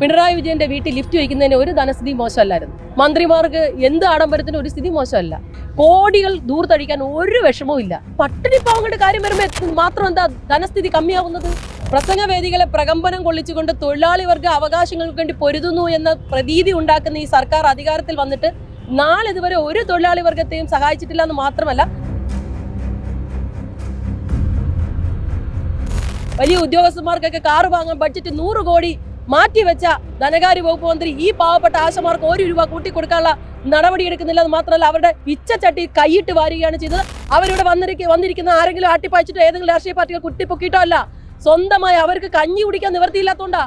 പിണറായി വിജയന്റെ വീട്ടിൽ ലിഫ്റ്റ് വയ്ക്കുന്നതിന് ഒരു ധനസ്ഥിതി മോശമല്ലായിരുന്നു. മന്ത്രിമാർക്ക് എന്ത് ആഡംബരത്തിന് ഒരു സ്ഥിതി മോശമല്ല. കോടികൾ ദൂർത്തടിക്കാൻ ഒരു വിഷമവും ഇല്ല. പട്ടിണി പാവങ്ങളുടെ കാര്യം വരുമ്പോൾ മാത്രം എന്താ ധനസ്ഥിതി കമ്മിയാവുന്നത്? പ്രസംഗവേദികളെ പ്രകമ്പനം കൊള്ളിച്ചുകൊണ്ട് തൊഴിലാളി വർഗ അവകാശങ്ങൾക്ക് വേണ്ടി പൊരുതുന്നു എന്ന പ്രതീതി ഉണ്ടാക്കുന്ന ഈ സർക്കാർ അധികാരത്തിൽ വന്നിട്ട് നാളിതുവരെ ഒരു തൊഴിലാളി വർഗത്തെയും സഹായിച്ചിട്ടില്ല എന്ന് മാത്രമല്ല വലിയ ഉദ്യോഗസ്ഥന്മാർക്കൊക്കെ കാറ് വാങ്ങാൻ ബഡ്ജറ്റ് നൂറ് കോടി മാറ്റിവെച്ച ധനകാര്യ വകുപ്പ് മന്ത്രി ഈ പാവപ്പെട്ട ആശമാർക്ക് ഒരു രൂപ കൂട്ടിക്കൊടുക്കാനുള്ള നടപടി എടുക്കുന്നില്ല അത് മാത്രമല്ല അവരുടെ ഇച്ചച്ചട്ടി കൈയിട്ട് വാരുകയാണ് ചെയ്തത്. അവരിവിടെ വന്നിരിക്ക വന്നിരിക്കുന്ന ആരെങ്കിലും ആട്ടിപ്പായിച്ചിട്ടോ ഏതെങ്കിലും രാഷ്ട്രീയ പാർട്ടികൾ കുട്ടിപ്പൊക്കിയിട്ടോ അല്ല. സ്വന്തമായി അവർക്ക് കഞ്ഞി കുടിക്കാൻ നിവർത്തിയില്ലാത്തോണ്ടാ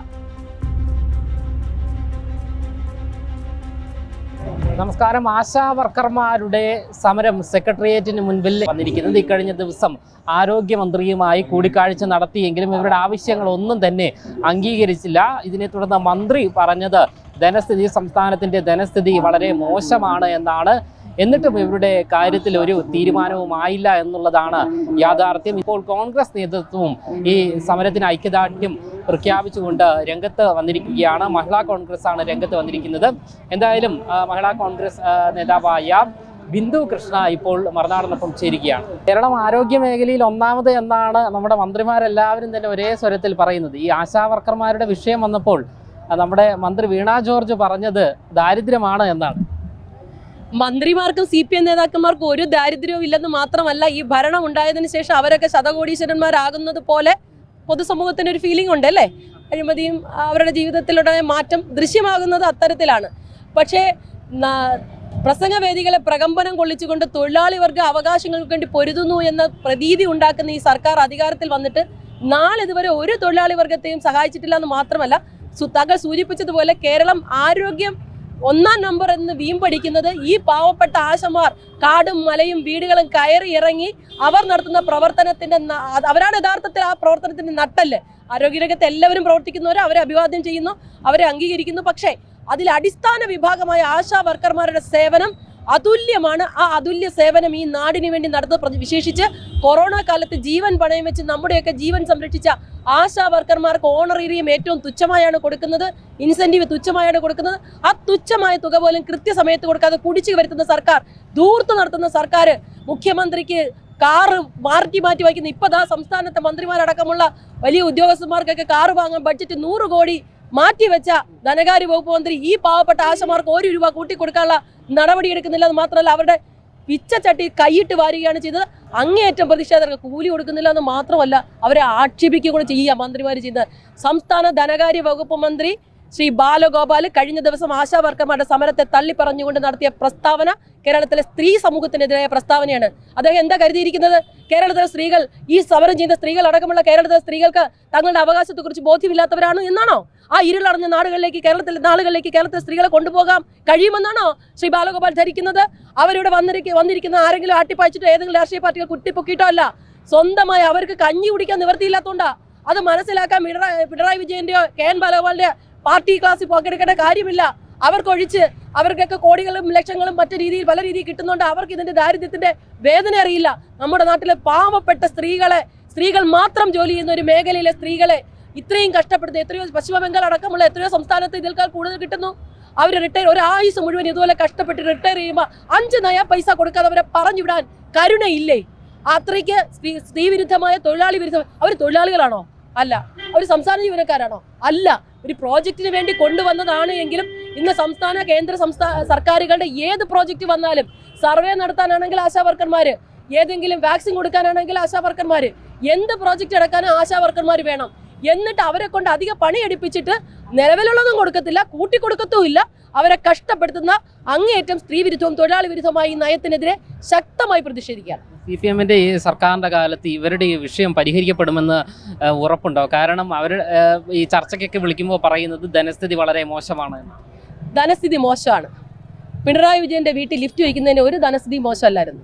നമസ്കാരം. ആശാ വർക്കർമാരുടെ സമരം സെക്രട്ടേറിയറ്റിന് മുൻപിൽ വന്നിരിക്കുന്നത്. ഇക്കഴിഞ്ഞ ദിവസം ആരോഗ്യമന്ത്രിയുമായി കൂടിക്കാഴ്ച നടത്തിയെങ്കിലും ഇവരുടെ ആവശ്യങ്ങളൊന്നും തന്നെ അംഗീകരിച്ചില്ല. ഇതിനെ തുടർന്ന് മന്ത്രി പറഞ്ഞത് ധനസ്ഥിതി സംസ്ഥാനത്തിന്റെ ധനസ്ഥിതി വളരെ മോശമാണ് എന്നാണ്. എന്നിട്ടും ഇവരുടെ കാര്യത്തിൽ ഒരു തീരുമാനവുമായില്ല എന്നുള്ളതാണ് യാഥാർത്ഥ്യം. ഇപ്പോൾ കോൺഗ്രസ് നേതൃത്വവും ഈ സമരത്തിന് ഐക്യദാർഢ്യം പ്രഖ്യാപിച്ചുകൊണ്ട് രംഗത്ത് വന്നിരിക്കുകയാണ്. മഹിളാ കോൺഗ്രസ് ആണ് രംഗത്ത് വന്നിരിക്കുന്നത്. എന്തായാലും മഹിളാ കോൺഗ്രസ് നേതാവായ ബിന്ദു കൃഷ്ണ ഇപ്പോൾ മറുനാടിനൊപ്പം ചേരുകയാണ്. കേരളം ആരോഗ്യ മേഖലയിൽ ഒന്നാമത് എന്നാണ് നമ്മുടെ മന്ത്രിമാരെല്ലാവരും തന്നെ ഒരേ സ്വരത്തിൽ പറയുന്നത്. ഈ ആശാവർക്കർമാരുടെ വിഷയം വന്നപ്പോൾ നമ്മുടെ മന്ത്രി വീണ ജോർജ് പറഞ്ഞത് ദാരിദ്ര്യമാണ് എന്നാണ്. മന്ത്രിമാർക്കും സി പി എം നേതാക്കന്മാർക്കും ഒരു ദാരിദ്ര്യവും ഇല്ലെന്ന് മാത്രമല്ല ഈ ഭരണം ഉണ്ടായതിനു ശേഷം അവരൊക്കെ ശതകോടീശ്വരന്മാരാകുന്നത് പോലെ പൊതുസമൂഹത്തിന് ഒരു ഫീലിംഗ് ഉണ്ട് അല്ലേ? അഴിമതിയും അവരുടെ ജീവിതത്തിലുടനെ മാറ്റം ദൃശ്യമാകുന്നത് അത്തരത്തിലാണ്. പക്ഷേ പ്രസംഗവേദികളെ പ്രകമ്പനം കൊള്ളിച്ചുകൊണ്ട് തൊഴിലാളി വർഗ അവകാശങ്ങൾക്ക് വേണ്ടി പൊരുതുന്നു എന്ന പ്രതീതി ഉണ്ടാക്കുന്ന ഈ സർക്കാർ അധികാരത്തിൽ വന്നിട്ട് നാളിതുവരെ ഒരു തൊഴിലാളി വർഗത്തെയും സഹായിച്ചിട്ടില്ല എന്ന് മാത്രമല്ല താങ്കൾ സൂചിപ്പിച്ചതുപോലെ കേരളം ആരോഗ്യം ഒന്നാം നമ്പർ എന്ന് വീമ്പടിക്കുന്നത് ഈ പാവപ്പെട്ട ആശമാർ കാടും മലയും വീടുകളും കയറി ഇറങ്ങി അവർ നടത്തുന്ന പ്രവർത്തനത്തിന്റെ അവരാണ് യഥാർത്ഥത്തിൽ ആ പ്രവർത്തനത്തിന്റെ നട്ടൽ ആരോഗ്യരംഗത്ത് എല്ലാവരും പ്രവർത്തിക്കുന്നവർ അവരെ അഭിവാദ്യം ചെയ്യുന്നു അവരെ അംഗീകരിക്കുന്നു. പക്ഷേ അതിൽ അടിസ്ഥാന വിഭാഗമായ ആശാ വർക്കർമാരുടെ സേവനം അതുല്യമാണ് ആ അതുല്യ സേവനം ഈ നാടിന് വേണ്ടി നടത്തുന്ന വിശേഷിച്ച് കൊറോണ കാലത്ത് ജീവൻ പണയം വെച്ച് നമ്മുടെയൊക്കെ ജീവൻ സംരക്ഷിച്ച ആശാ വർക്കർമാർക്ക് ഓണറേറിയം ഏറ്റവും തുച്ഛമായാണ് കൊടുക്കുന്നത്. ഇൻസെന്റീവ് തുച്ഛമായാണ് കൊടുക്കുന്നത്. ആ തുച്ഛമായ തുക പോലും കൃത്യസമയത്ത് കൊടുക്കാതെ കുടിച്ചു വരുത്തുന്ന സർക്കാർ ദൂർത്ത് നടത്തുന്ന സർക്കാർ മുഖ്യമന്ത്രിക്ക് കാറ് മാറ്റി മാറ്റി വയ്ക്കുന്ന ഇപ്പതാ സംസ്ഥാനത്തെ മന്ത്രിമാരടക്കമുള്ള വലിയ ഉദ്യോഗസ്ഥന്മാർക്കൊക്കെ കാറ് വാങ്ങാൻ ബഡ്ജറ്റ് നൂറ് കോടി മാറ്റിവെച്ച ധനകാര്യ വകുപ്പ് മന്ത്രി ഈ പാവപ്പെട്ട ആശമാർക്ക് ഒരു രൂപ കൂട്ടിക്കൊടുക്കാനുള്ള നടപടി എടുക്കുന്നില്ല എന്ന് മാത്രമല്ല അവരുടെ പിച്ചച്ചട്ടി കൈയിട്ട് വാരുകയാണ് ചെയ്തത്. അങ്ങേയറ്റം പ്രതിഷേധകർക്ക് കൂലി കൊടുക്കുന്നില്ല എന്ന് മാത്രമല്ല അവരെ ആക്ഷേപിക്കുകയും കൂടെ ചെയ്യുക മന്ത്രിമാർ ചെയ്യുന്നത്. സംസ്ഥാന ധനകാര്യ വകുപ്പ് മന്ത്രി ശ്രീ ബാലഗോപാൽ കഴിഞ്ഞ ദിവസം ആശാവർക്കർമാരുടെ സമരത്തെ തള്ളിപ്പറഞ്ഞുകൊണ്ട് നടത്തിയ പ്രസ്താവന കേരളത്തിലെ സ്ത്രീ സമൂഹത്തിനെതിരായ പ്രസ്താവനയാണ്. അദ്ദേഹം എന്താ കരുതിയിരിക്കുന്നത്? കേരളത്തിലെ സ്ത്രീകൾ ഈ സമരം ചെയ്യുന്ന സ്ത്രീകൾ അടക്കമുള്ള കേരളത്തിലെ സ്ത്രീകൾക്ക് തങ്ങളുടെ അവകാശത്തെക്കുറിച്ച് ബോധ്യമില്ലാത്തവരാണ് എന്നാണോ? ആ ഇരുളടഞ്ഞ നാടുകളിലേക്ക് കേരളത്തിലെ നാളുകളിലേക്ക് കേരളത്തിലെ സ്ത്രീകളെ കൊണ്ടുപോകാൻ കഴിയുമെന്നാണോ ശ്രീ ബാലഗോപാൽ ധരിക്കുന്നത്? അവരിവിടെ വന്നിരിക്ക വന്നിരിക്കുന്ന ആരെങ്കിലും ആട്ടിപ്പായിച്ചിട്ടോ ഏതെങ്കിലും രാഷ്ട്രീയ പാർട്ടികൾ കുട്ടിപ്പൊക്കിയിട്ടോ അല്ല. സ്വന്തമായി അവർക്ക് കഞ്ഞി കുടിക്കാൻ നിവർത്തിയില്ലാത്തതുകൊണ്ടാണ് അത് മനസ്സിലാക്കാൻ പിണറായി പിണറായി വിജയന്റെയോ കെ എൻ ബാലഗോപാലിന്റെ പാർട്ടി ക്ലാസ്സിൽ പങ്കെടുക്കേണ്ട കാര്യമില്ല. അവർക്കൊഴിച്ച് അവർക്കൊക്കെ കോടികളും ലക്ഷങ്ങളും മറ്റു രീതിയിൽ പല രീതിയിൽ കിട്ടുന്നുണ്ട് അവർക്ക് ഇതിന്റെ ദാരിദ്ര്യത്തിന്റെ വേദന അറിയില്ല. നമ്മുടെ നാട്ടിലെ പാവപ്പെട്ട സ്ത്രീകളെ സ്ത്രീകൾ മാത്രം ജോലി ചെയ്യുന്ന ഒരു മേഖലയിലെ സ്ത്രീകളെ ഇത്രയും കഷ്ടപ്പെടുത്തി എത്രയോ പശ്ചിമ ബംഗാൾ അടക്കമുള്ള എത്രയോ സംസ്ഥാനത്ത് ഇതിൽക്കാൾ കൂടുതൽ കിട്ടുന്നു. അവർ റിട്ടയർ ഒരു ആയുസ് മുഴുവൻ ഇതുപോലെ കഷ്ടപ്പെട്ട് റിട്ടയർ ചെയ്യുമ്പോൾ അഞ്ച് നയ പൈസ കൊടുക്കാതെ അവരെ പറഞ്ഞു വിടാൻ കരുണയില്ലേ അത്രയ്ക്ക് സ്ത്രീ സ്ത്രീ വിരുദ്ധമായ തൊഴിലാളി വിരുദ്ധ അവർ തൊഴിലാളികളാണോ? അല്ല ഒരു സംസ്ഥാന ജീവനക്കാരാണോ? അല്ല ഒരു പ്രോജക്റ്റിന് വേണ്ടി കൊണ്ടുവന്നതാണ് എങ്കിലും ഇന്ന് സംസ്ഥാന കേന്ദ്ര സംസ്ഥാന സർക്കാരുകളുടെ ഏത് പ്രോജക്റ്റ് വന്നാലും സർവേ നടത്താനാണെങ്കിൽ ആശാ വർക്കർമാര് ഏതെങ്കിലും വാക്സിൻ കൊടുക്കാനാണെങ്കിൽ ആശാ വർക്കർമാര് എന്ത് പ്രോജക്റ്റ് എടുക്കാനും ആശാ വർക്കർമാർ വേണം. എന്നിട്ട് അവരെ കൊണ്ട് അധിക പണി എടുപ്പിച്ചിട്ട് നിലവിലുള്ളതും കൊടുക്കത്തില്ല കൂട്ടിക്കൊടുക്കത്തും ഇല്ല അവരെ കഷ്ടപ്പെടുത്തുന്ന അങ്ങേയറ്റം സ്ത്രീ വിരുദ്ധവും തൊഴിലാളി വിരുദ്ധവുമായി നയത്തിനെതിരെ ശക്തമായി പ്രതിഷേധിക്കുകയാണ്. സി പി എമ്മിന്റെ ഈ സർക്കാരിന്റെ കാലത്ത് ഇവരുടെ ഈ വിഷയം പരിഹരിക്കപ്പെടുമെന്ന് ഉറപ്പുണ്ടോ കാരണം അവർ ഈ ചർച്ചയ്ക്കൊക്കെ വിളിക്കുമ്പോൾ പറയുന്നത് ധനസ്ഥിതി വളരെ മോശമാണ് ധനസ്ഥിതി മോശമാണ്. പിണറായി വിജയന്റെ വീട്ടിൽ ലിഫ്റ്റ് വയ്ക്കുന്നതിന് ഒരു ധനസ്ഥിതി മോശമല്ലായിരുന്നു.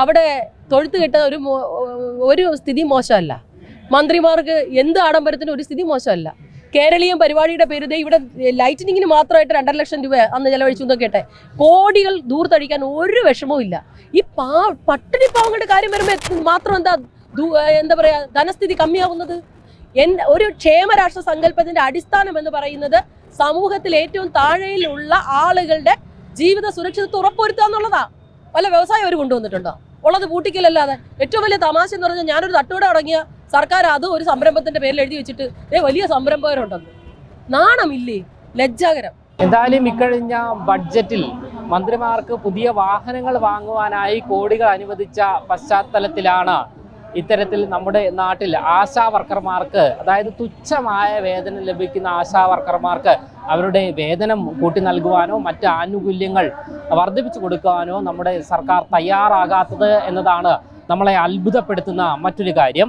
അവിടെ തൊഴുത്ത് കിട്ട ഒരു ഒരു സ്ഥിതി മോശമല്ല. മന്ത്രിമാർക്ക് എന്ത് ആഡംബരത്തിനും ഒരു സ്ഥിതി മോശമല്ല. കേരളീയം പരിപാടിയുടെ പേര് ഇവിടെ ലൈറ്റനിങ്ങിന് മാത്രമായിട്ട് രണ്ടര ലക്ഷം രൂപ അന്ന് ചെലവഴിച്ചു എന്നൊക്കെ കേട്ടെ. കോടികൾ ദൂർത്തടിക്കാൻ ഒരു വിഷമവും ഇല്ല. ഈ പാ പട്ടിണി പാവങ്ങളുടെ കാര്യം വരുമ്പോൾ മാത്രം എന്താ എന്താ പറയാ ധനസ്ഥിതി കമ്മിയാവുന്നത് എൻ ഒരു ക്ഷേമരാഷ്ട്ര സങ്കല്പത്തിന്റെ അടിസ്ഥാനം എന്ന് പറയുന്നത് സമൂഹത്തിൽ ഏറ്റവും താഴെയിലുള്ള ആളുകളുടെ ജീവിത സുരക്ഷിതത്വം ഉറപ്പുവരുത്തുക എന്നുള്ളതാ. വല്ല വ്യവസായം അവർ കൊണ്ടുവന്നിട്ടുണ്ടോ? ഉള്ളത് പൂട്ടിക്കലല്ലാതെ. ഏറ്റവും വലിയ തമാശ എന്ന് പറഞ്ഞാൽ ഞാനൊരു തട്ടുകട തുടങ്ങിയ സർക്കാർ അത് ഒരു സംരംഭത്തിന്റെ പേരിൽ എഴുതി വെച്ചിട്ട് ഏ വലിയ സംരംഭകരുണ്ടെന്ന്. നാണമില്ലേ? ലജ്ജാകരം. എന്തായാലും ഇക്കഴിഞ്ഞ ബഡ്ജറ്റിൽ മന്ത്രിമാർക്ക് പുതിയ വാഹനങ്ങൾ വാങ്ങുവാനായി കോടികൾ അനുവദിച്ച പശ്ചാത്തലത്തിലാണ് ഇത്തരത്തിൽ നമ്മുടെ നാട്ടിൽ ആശാ വർക്കർമാർക്ക് അതായത് തുച്ഛമായ വേതനം ലഭിക്കുന്ന ആശാ വർക്കർമാർക്ക് അവരുടെ വേതനം കൂട്ടി നൽകുവാനോ മറ്റ് ആനുകൂല്യങ്ങൾ വർദ്ധിപ്പിച്ചു കൊടുക്കുവാനോ നമ്മുടെ സർക്കാർ തയ്യാറാകാത്തത് എന്നതാണ് നമ്മളെ അത്ഭുതപ്പെടുത്തുന്ന മറ്റൊരു കാര്യം.